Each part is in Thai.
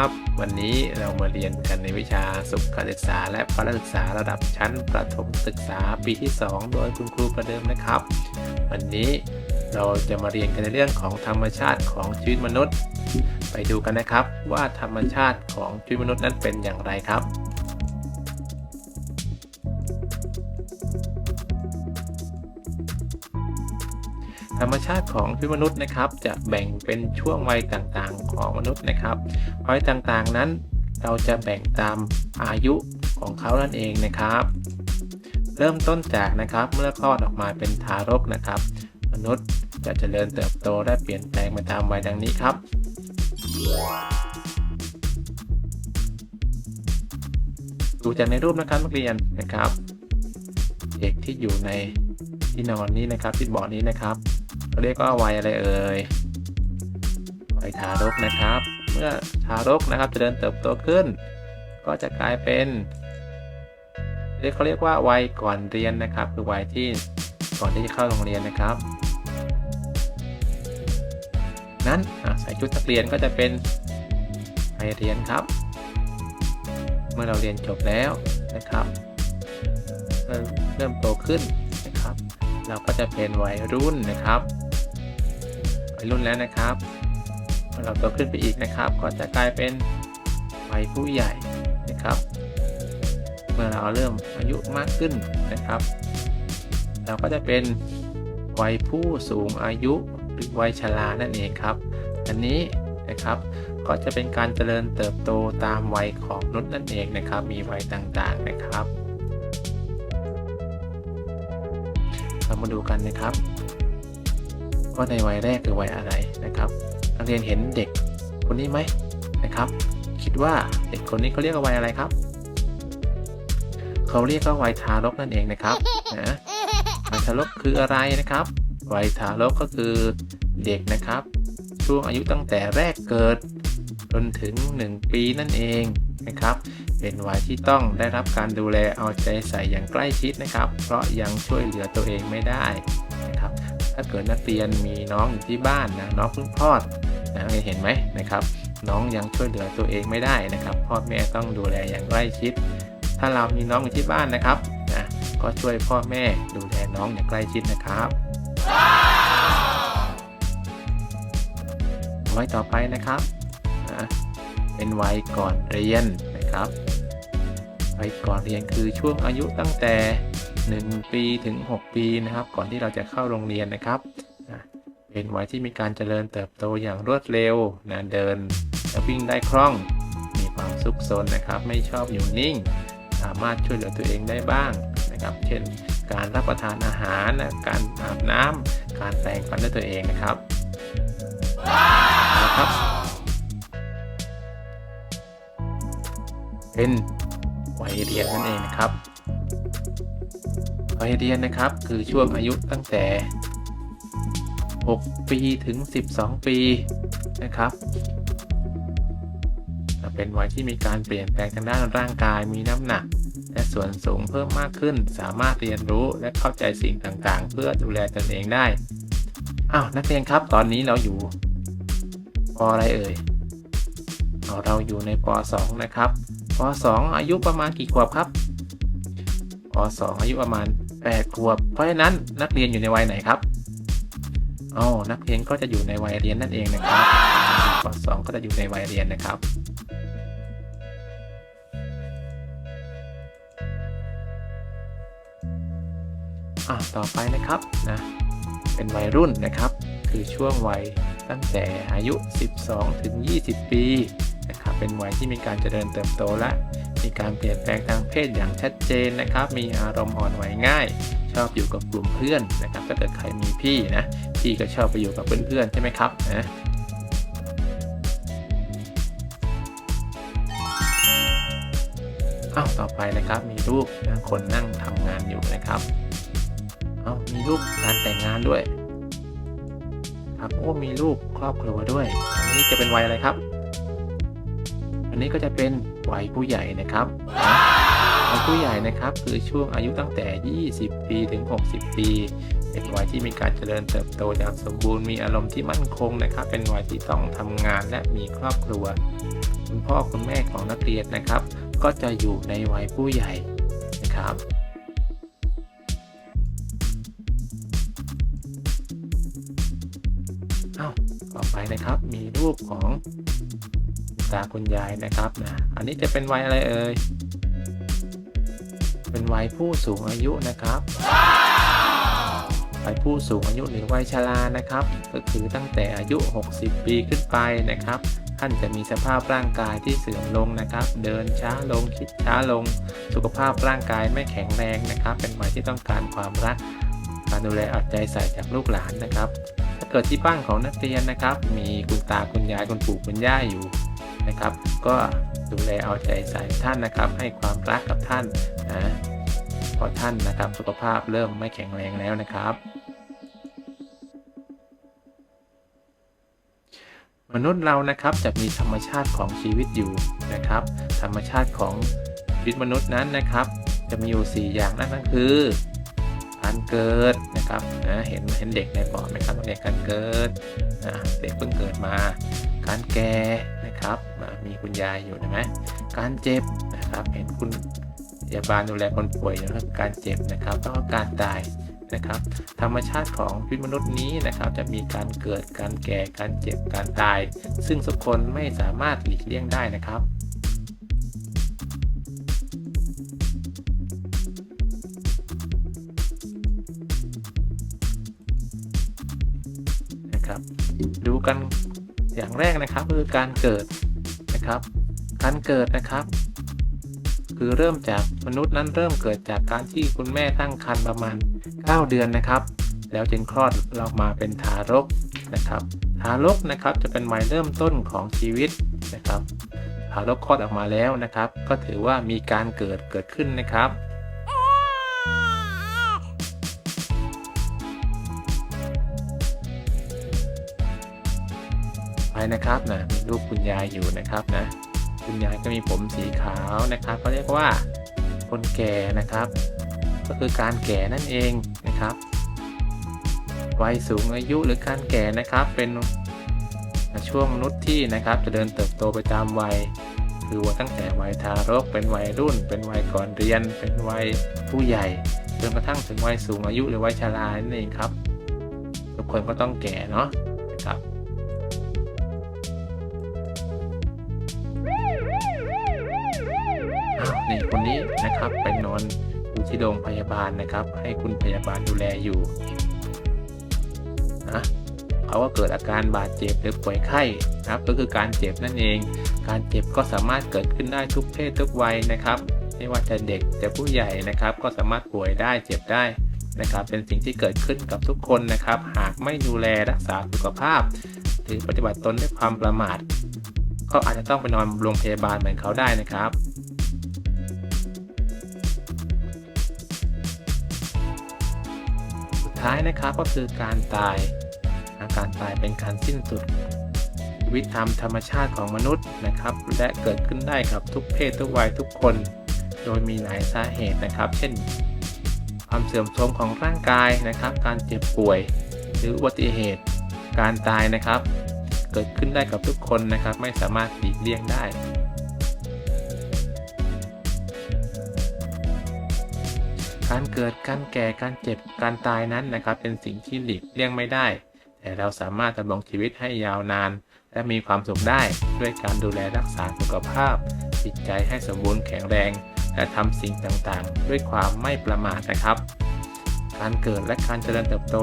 ครับ วันนี้เรามาเรียนกันในวิชาสุขศึกษา และพละศึกษาระดับชั้นประถมศึกษาปีที่ 2 โดยคุณครูประเดิมนะครับ วันนี้เราจะมาเรียนกันในเรื่องของธรรมชาติของชีวิตมนุษย์ ไปดูกันนะครับว่าธรรมชาติของชีวิตมนุษย์นั้นเป็นอย่างไรครับ ธรรมชาติของชีวิตมนุษย์นะครับ จะแบ่งเป็นช่วงวัยต่างๆ ของมนุษย์นะครับวัยต่างๆนั้นเราจะแบ่งตามอายุของเขานั่นเองนะครับ เริ่มต้นจากนะครับเมื่อคลอดออกมาเป็นทารกนะครับ มนุษย์จะเจริญเติบโตและเปลี่ยนแปลงไปตามวัยดังนี้ครับ ดูจากในรูปนะครับนักเรียนนะครับ เด็กที่อยู่ในที่นอนนี้นะครับที่เบาะนี้นะครับ เราเรียกว่าวัยอะไรเอ่ยวัยทารกนะครับ เมื่อทารกนะครับจะเดินเติบโตขึ้น ก็จะกลายเป็นเรียกเขาเรียกว่าวัยก่อนเรียนนะครับ คือวัยที่ก่อนที่จะเข้าโรงเรียนนะครับ นั้นใส่ชุดนักเรียนก็จะเป็นวัยเรียนครับ เมื่อเราเรียนจบแล้วนะครับเริ่มโตขึ้นนะครับ เราก็จะเป็นวัยรุ่นนะครับ ยรุ่นแล้วนะครับเมื่อเราโตขึ้นไปอีกนะครับ ก็จะกลายเป็นวัยผู้ใหญ่นะครับ เมื่อเราเริ่มอายุมากขึ้นนะครับ เราก็จะเป็นวัยผู้สูงอายุหรือวัยชรานั่นเองครับ อันนี้นะครับก็จะเป็นการเจริญเติบโตตามวัยของมนุษย์นั่นเองนะครับ มีวัยต่างๆนะครับ เรามาดูกันนะครับ ว่าในวัยแรกคือวัยอะไรนะครับ นักเรียนเห็นเด็กคนนี้ไหมนะครับ คิดว่าเด็กคนนี้เขาเรียกว่าวัยอะไรครับ เขาเรียกว่าวัยทารกนั่นเองนะครับนะวัยทารกคืออะไรนะครับวัยทารกก็คือเด็กนะครับ ช่วงอายุตั้งแต่แรกเกิดจนถึง 1 ปีนั่นเองนะครับ เป็นวัยที่ต้องได้รับการดูแลเอาใจใส่อย่างใกล้ชิดนะครับ เพราะยังช่วยเหลือตัวเองไม่ได้นะครับ ถ้าเกิดนักเรียนมีน้องอยู่ที่บ้านนะน้องเพิ่งคลอดนะเห็นไหมนะครับ น้องยังช่วยเหลือตัวเองไม่ได้นะครับพ่อแม่ต้องดูแลอย่างใกล้ชิด ถ้าเรามีน้องอยู่ที่บ้านนะครับนะก็ช่วยพ่อแม่ดูแลน้องอย่างใกล้ชิดนะครับวัยต่อไปนะครับนะเป็นวัยก่อนเรียนนะครับวัยก่อนเรียนคือช่วงอายุตั้งแต่ 1 ปีถึง 6 ปีนะครับ ก่อนที่เราจะเข้าโรงเรียนนะครับ เป็นวัยที่มีการเจริญเติบโตอย่างรวดเร็วนะเดินและวิ่งได้คล่อง มีความซุกซนนะครับ ไม่ชอบอยู่นิ่ง สามารถช่วยเหลือตัวเองได้บ้างนะครับ เช่น การรับประทานอาหารนะการอาบน้ำการแปรงฟันด้วยตัวเองนะครับนะครับ เป็นวัยเรียนนั่นเองนะครับ วัยเรียนนะครับ คือช่วงอายุตั้งแต่ 6 ปีถึง 12 ปีนะครับเป็นวัยที่มีการเปลี่ยนแปลงทางด้านร่างกายมีน้ำหนัก และส่วนสูงเพิ่มมากขึ้น สามารถเรียนรู้และเข้าใจสิ่งต่างๆ เพื่อดูแลตนเองได้อ้าวนักเรียนครับตอนนี้เราอยู่ปออะไรเอ่ยเอาเราอยู่ในป .2 นะครับป .2 อายุประมาณกี่ขวบครับป .2 อายุประมาณ 8ขวบ เพราะฉะนั้นนักเรียนอยู่ในวัยไหนครับอ๋อนักเรียนก็จะอยู่ในวัยเรียนนั่นเองนะครับป .2 ก็จะอยู่ในวัยเรียนนะครับอะต่อไปนะครับนะเป็นวัยรุ่นนะครับ คือช่วงวัยตั้งแต่อายุ 12 ถึง 20 ปีนะครับเป็นวัยที่มีการเจริญเติบโตและ มีการเปลี่ยนแปลงทางเพศอย่างชัดเจนนะครับ มีอารมณ์อ่อนไหวง่าย ชอบอยู่กับกลุ่มเพื่อนนะครับ ถ้าเกิดใครมีพี่นะ พี่ก็ชอบไปอยู่กับเพื่อนๆใช่ไหมครับนะอ้าวต่อไปนะครับ มีรูปนะคนนั่งทำงานอยู่นะครับเอามีรูปการแต่งงานด้วย ครับโอ้มีรูปครอบครัวด้วย อันนี้จะเป็นวัยอะไรครับ อันนี้ก็จะเป็นวัยผู้ใหญ่นะครับวัยผู้ใหญ่นะครับคือช่วงอายุตั้งแต่ 20 ปีถึง 60 ปี เป็นวัยที่มีการเจริญเติบโตอย่างสมบูรณ์มีอารมณ์ที่มั่นคงนะครับ เป็นวัยที่ต้องทำงานและมีครอบครัว คุณพ่อคุณแม่ของนักเรียนนะครับ ก็จะอยู่ในวัยผู้ใหญ่นะครับอ้าวต่อไปนะครับมีรูปของ ตาคุณยายนะครับนะ อันนี้จะเป็นวัยอะไรเอ่ย เป็นวัยผู้สูงอายุนะครับ วัยผู้สูงอายุหรือวัยชรานะครับ ก็คือตั้งแต่อายุ 60 ปีขึ้นไปนะครับ ท่านจะมีสภาพร่างกายที่เสื่อมลงนะครับ เดินช้าลง คิดช้าลง สุขภาพร่างกายไม่แข็งแรงนะครับ เป็นวัยที่ต้องการความรัก การดูแลเอาใจใส่จากลูกหลานนะครับถ้าเกิดที่บ้านของนักเรียนนะครับ มีคุณตาคุณยายคุณปู่คุณย่าอยู่ นะครับ ก็ดูแลเอาใจใส่ท่านนะครับ ให้ความรักกับท่านนะพราะท่านนะครับสุขภาพเริ่มไม่แข็งแรงแล้วนะครับ มนุษย์เรานะครับจะมีธรรมชาติของชีวิตอยู่นะครับ ธรรมชาติของชีวิตมนุษย์นั้นนะครับ จะมีอยู่ 4 อย่างนั่นก็คือการเกิดนะครับนะเห็นเห็นเด็กในปอดไหมครับเด็กการเกิดนะเด็กเพิ่งเกิดมา การแก่ มีคุณยายอยู่ใช่ไหมการเจ็บนะครับเห็นคุณพยาบาลดูแลคนป่วยอยู่นะครับการเจ็บนะครับแล้วก็การตายนะครับ ธรรมชาติของชีวิตมนุษย์นี้นะครับ จะมีการเกิดการแก่การเจ็บการตาย ซึ่งทุกคนไม่สามารถหลีกเลี่ยงได้นะครับนะครับ ดูกันอย่างแรกนะครับคือการเกิด นะครับ การเกิดนะครับ คือเริ่มจากมนุษย์นั้นเริ่มเกิดจากการที่คุณแม่ตั้งครรภ์ประมาณ 9 เดือนนะครับ แล้วจึงคลอดเรามาเป็นทารกนะครับ ทารกนะครับจะเป็นวัยเริ่มต้นของชีวิตนะครับทารกคลอดออกมาแล้วนะครับ ก็ถือว่ามีการเกิดเกิดขึ้นนะครับ นะครับนะรูปคุณยายอยู่นะครับนะคุณยายก็มีผมสีขาวนะครับเขาเรียกว่าคนแก่นะครับ ก็คือการแก่นั่นเองนะครับวัยสูงอายุหรือการแก่นะครับ เป็นช่วงมนุษย์ที่นะครับจะเดินเติบโตไปตามวัย คือว่าตั้งแต่วัยทารก เป็นวัยรุ่น เป็นวัยก่อนเรียน เป็นวัยผู้ใหญ่จนกระทั่งถึงวัยสูงอายุหรือวัยชรานั่นเองครับ ทุกคนก็ต้องแก่เนาะนะครับ นี่คนนี้นะครับไปนอนอยู่ที่โรงพยาบาลนะครับ ให้คุณพยาบาลดูแลอยู่นะเขาก็เกิดอาการบาดเจ็บหรือป่วยไข้นะครับ ก็คือการเจ็บนั่นเอง การเจ็บก็สามารถเกิดขึ้นได้ทุกเพศทุกวัยนะครับ ไม่ว่าจะเด็กจะผู้ใหญ่นะครับ ก็สามารถป่วยได้เจ็บได้นะครับ เป็นสิ่งที่เกิดขึ้นกับทุกคนนะครับ หากไม่ดูแลรักษาสุขภาพ หรือปฏิบัติตนด้วยความประมาท ก็อาจจะต้องไปนอนโรงพยาบาลเหมือนเขาได้นะครับ ท้ายนะครับก็คือการตายนะการตายเป็นการสิ้นสุด วิตตามธรรมชาติของมนุษย์นะครับ และเกิดขึ้นได้กับทุกเพศทุกวัยทุกคน โดยมีหลายสาเหตุนะครับ เช่น ความเสื่อมโทรมของร่างกายนะครับ การเจ็บป่วย หรืออุบัติเหตุ การตายนะครับ เกิดขึ้นได้กับทุกคนนะครับ ไม่สามารถหลีกเลี่ยงได้ การเกิด การแก่ การเจ็บ การตายนั้นนะครับ เป็นสิ่งที่หลีกเลี่ยงไม่ได้ แต่เราสามารถดำรงชีวิตให้ยาวนาน และมีความสุขได้ด้วยการดูแลรักษาสุขภาพ จิตใจให้สมบูรณ์แข็งแรง และทำสิ่งต่างๆ ด้วยความไม่ประมาทนะครับ การเกิดและการเจริญเติบโต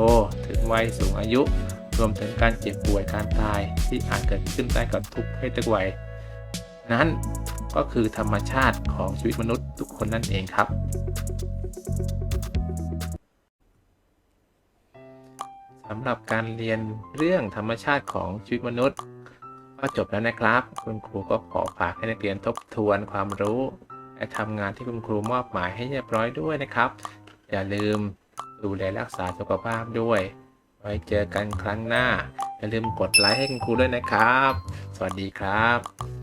ถึงวัยสูงอายุ รวมถึงการเจ็บป่วยการตายที่อาจเกิดขึ้นได้กับทุกเพศทุกวัยนั้นก็คือธรรมชาติของชีวิตมนุษย์ทุกคนนั่นเองครับ สำหรับการเรียนเรื่องธรรมชาติของชีวิตมนุษย์ ก็จบแล้วนะครับ คุณครูก็ขอฝากให้นักเรียนทบทวนความรู้ และทำงานที่คุณครูมอบหมายให้เรียบร้อยด้วยนะครับ อย่าลืมดูแลรักษาสุขภาพด้วย ไว้เจอกันครั้งหน้า อย่าลืมกดไลค์ให้คุณครูด้วยนะครับ สวัสดีครับ